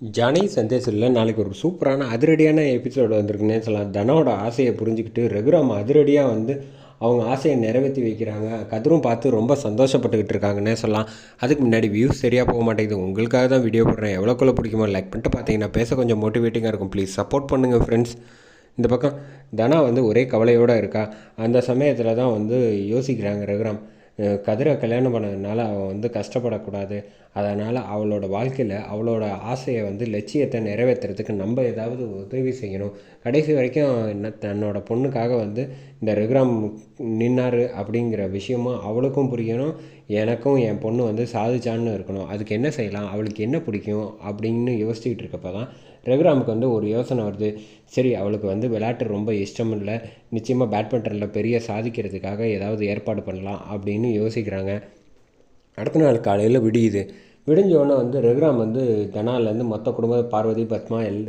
Johnny சந்தேஷில் நாளைக்கு ஒரு சூப்பரான அதிரடியான எபிசோடு வந்திருக்குன்னே சொல்லலாம். தனோட ஆசையை புரிஞ்சுக்கிட்டு ரகுராம் அதிரடியாக வந்து அவங்க ஆசையை நிறைவேற்றி வைக்கிறாங்க. கதிரும் பார்த்து ரொம்ப சந்தோஷப்பட்டுக்கிட்டு இருக்காங்கன்னே சொல்லலாம். அதுக்கு முன்னாடி வியூஸ் சரியாக போக மாட்டேங்குது. உங்களுக்காக தான் வீடியோ போடுறேன். எவ்வளோக்குள்ள பிடிக்குமோ லைக் பண்ணிட்டு பார்த்தீங்கன்னா பேச கொஞ்சம் மோட்டிவேட்டிங்காக இருக்கும். ப்ளீஸ் சப்போர்ட் பண்ணுங்கள் ஃப்ரெண்ட்ஸ் இந்த பக்கம் தனா வந்து ஒரே கவலையோடு இருக்கா. அந்த சமயத்தில் தான் வந்து யோசிக்கிறாங்க ரகுராம். கதிரை கல்யாணம் பண்ணதுனால அவள் வந்து கஷ்டப்படக்கூடாது. அதனால் அவளோட வாழ்க்கையில் அவளோட ஆசையை வந்து லட்சியத்தை நிறைவேற்றுறதுக்கு நம்ம ஏதாவது உதவி செய்யணும். கடைசி வரைக்கும் என்ன தன்னோட பொண்ணுக்காக வந்து இந்த ரகுராம் நின்னார் அப்படிங்கிற விஷயமும் அவளுக்கும் புரியணும். எனக்கும் என் பொண்ணு வந்து சாதிச்சான்னு இருக்கணும். அதுக்கு என்ன செய்யலாம்? அவளுக்கு என்ன பிடிக்கும்? அப்படின்னு யோசிச்சுக்கிட்டு இருக்கப்போ தான் ரகுராமுக்கு வந்து ஒரு யோசனை வருது. சரி அவளுக்கு வந்து விளையாட்டு ரொம்ப இஷ்டம் இல்லை. நிச்சயமாக பேட்மிண்டனில் பெரிய சாதிக்கிறதுக்காக ஏதாவது ஏற்பாடு பண்ணலாம் அப்படின்னு யோசிக்கிறாங்க. அடுத்த நாள் காலையில் விடியுது. விடிஞ்சோடனே வந்து ரகுராம் வந்து தனாலேருந்து மொத்த குடும்ப பார்வதி பத்மா எல்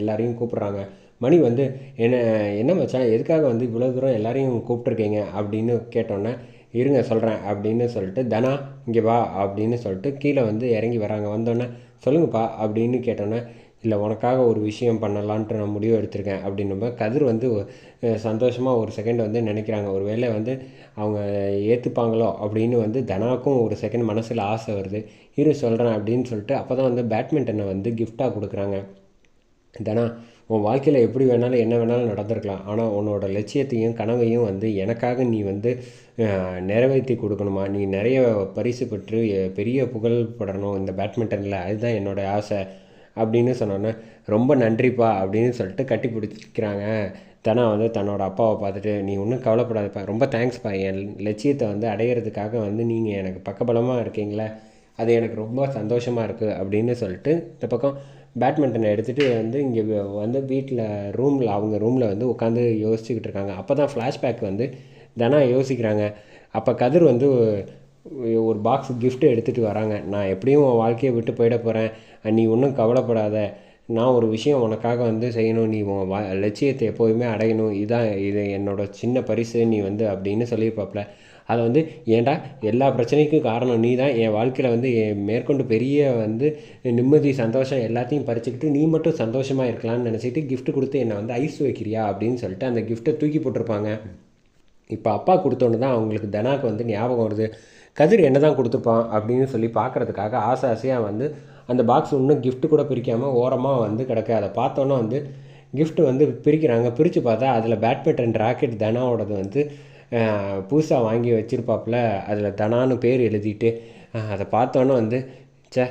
எல்லாரையும் கூப்பிட்றாங்க. மணி வந்து என்ன என்ன மச்சான்? எதுக்காக வந்து இவ்வளோ தூரம் எல்லாரையும் கூப்பிட்ருக்கீங்க அப்படின்னு கேட்டோன்னே இருங்க சொல்கிறேன் அப்படின்னு சொல்லிட்டு தனா இங்கே வா அப்படின்னு சொல்லிட்டு கீழே வந்து இறங்கி வராங்க. வந்தோடனே சொல்லுங்கப்பா அப்படின்னு கேட்டோன்னே இல்லை உனக்காக ஒரு விஷயம் பண்ணலான்ட்டு நான் முடிவு எடுத்திருக்கேன் அப்படின்னும் கதிர் வந்து சந்தோஷமாக ஒரு செகண்ட் வந்து நினைக்கிறாங்க. ஒரு வேளை வந்து அவங்க ஏற்றுப்பாங்களோ அப்படின்னு வந்து தனாக்கும் ஒரு செகண்ட் மனசில் ஆசை வருது. இரு சொல்கிறேன் அப்படின்னு சொல்லிட்டு அப்போ தான் வந்து பேட்மிண்டனை வந்து கிஃப்டாக கொடுக்குறாங்க. தனா உன் வாழ்க்கையில் எப்படி வேணாலும் என்ன வேணாலும் நடந்திருக்கலாம். ஆனால் உன்னோட லட்சியத்தையும் கனவையும் வந்து எனக்காக நீ வந்து நிறைவேற்றி கொடுக்கணுமா? நீ நிறைய பரிசு பெற்று பெரிய புகழ் படணும் இந்த பேட்மிண்டனில். அதுதான் என்னோட ஆசை அப்படின்னு சொன்னோன்னே ரொம்ப நன்றிப்பா அப்படின்னு சொல்லிட்டு கட்டி பிடிச்சிக்கிறாங்க. தனா வந்து தன்னோட அப்பாவை பார்த்துட்டு நீ ஒன்றும் கவலைப்படாதப்பா. ரொம்ப தேங்க்ஸ்ப்பா என் லட்சியத்தை வந்து அடையிறதுக்காக வந்து நீங்கள் எனக்கு பக்கபலமாக இருக்கீங்களே. அது எனக்கு ரொம்ப சந்தோஷமாக இருக்குது அப்படின்னு சொல்லிட்டு இந்த பக்கம் பேட்மிண்டனை எடுத்துகிட்டு வந்து இங்கே வந்து வீட்டில் ரூமில் அவங்க ரூமில் வந்து உட்காந்து யோசிச்சுக்கிட்டு இருக்காங்க. அப்போ தான் ஃப்ளாஷ்பேக் வந்து தனா யோசிக்கிறாங்க. அப்போ கதிர் வந்து ஒரு பாக்ஸ் கிஃப்ட்டு எடுத்துகிட்டு வராங்க. நான் எப்படியும் உன் வாழ்க்கையை விட்டு போயிட போகிறேன் நீ ஒன்றும் கவலைப்படாத. நான் ஒரு விஷயம் உனக்காக வந்து செய்யணும் நீ உன் வா லட்சியத்தை எப்போதுமே அடையணும். இதான் இது என்னோட சின்ன பரிசு நீ வந்து அப்படின்னு சொல்லியிருப்பாப்புல. அதை வந்து ஏன்டா எல்லா பிரச்சனைக்கும் காரணம் நீ தான் என் வாழ்க்கையில் வந்து என் மேற்கொண்டு பெரிய வந்து நிம்மதி சந்தோஷம் எல்லாத்தையும் பறிச்சுக்கிட்டு நீ மட்டும் சந்தோஷமாக இருக்கலாம்னு நினச்சிட்டு கிஃப்ட் கொடுத்து என்னை வந்து ஐஸ் வைக்கிறியா அப்படின்னு சொல்லிட்டு அந்த கிஃப்ட்டை தூக்கி போட்டிருப்பாங்க. இப்போ அப்பா கொடுத்தோன்னு தான் அவங்களுக்கு தனாக்கு வந்து ஞாபகம் வருது. கதிர் என்ன தான் கொடுத்துருப்பான் அப்படின்னு சொல்லி பார்க்குறதுக்காக ஆசை ஆசையாக வந்து அந்த பாக்ஸ் இன்னும் கிஃப்ட்டு கூட பிரிக்காமல் ஓரமாக வந்து கிடக்கு. அதை பார்த்தோன்னே வந்து கிஃப்ட்டு வந்து பிரிக்கிறாங்க. பிரித்து பார்த்தா அதில் பேட்மிண்டன் ராக்கெட் தனாவோடது வந்து புதுசாக வாங்கி வச்சுருப்பாப்புல. அதில் தனான்னு பேர் எழுதிட்டு அதை பார்த்தோன்னே வந்து ச்சே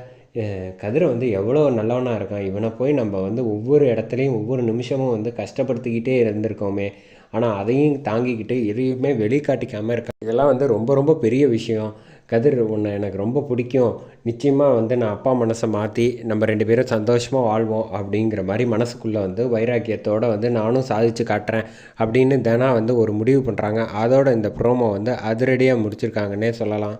கதிரை வந்து எவ்வளோ நல்லவனாக இருக்கான். இவனை போய் நம்ம வந்து ஒவ்வொரு இடத்துலையும் ஒவ்வொரு நிமிஷமும் வந்து கஷ்டப்படுத்திக்கிட்டே இருந்திருக்கோமே. ஆனால் அதையும் தாங்கிக்கிட்டு எதையுமே வெளிக்காட்டிக்காமல் இருக்கான். இதெல்லாம் வந்து ரொம்ப ரொம்ப பெரிய விஷயம். கதிர் உன்னை எனக்கு ரொம்ப பிடிக்கும். நிச்சயமாக வந்து நான் அப்பா மனசை மாற்றி நம்ம ரெண்டு பேரும் சந்தோஷமாக வாழ்வோம் அப்படிங்கிற மாதிரி மனசுக்குள்ளே வந்து வைராக்கியத்தோடு வந்து நானும் சாதிச்சு காட்டுறேன் அப்படின்னு தினா வந்து ஒரு முடிவு பண்ணுறாங்க அதோட இந்த ப்ரோமோ வந்து அதிரடியாக முடிச்சிருக்காங்கன்னே சொல்லலாம்.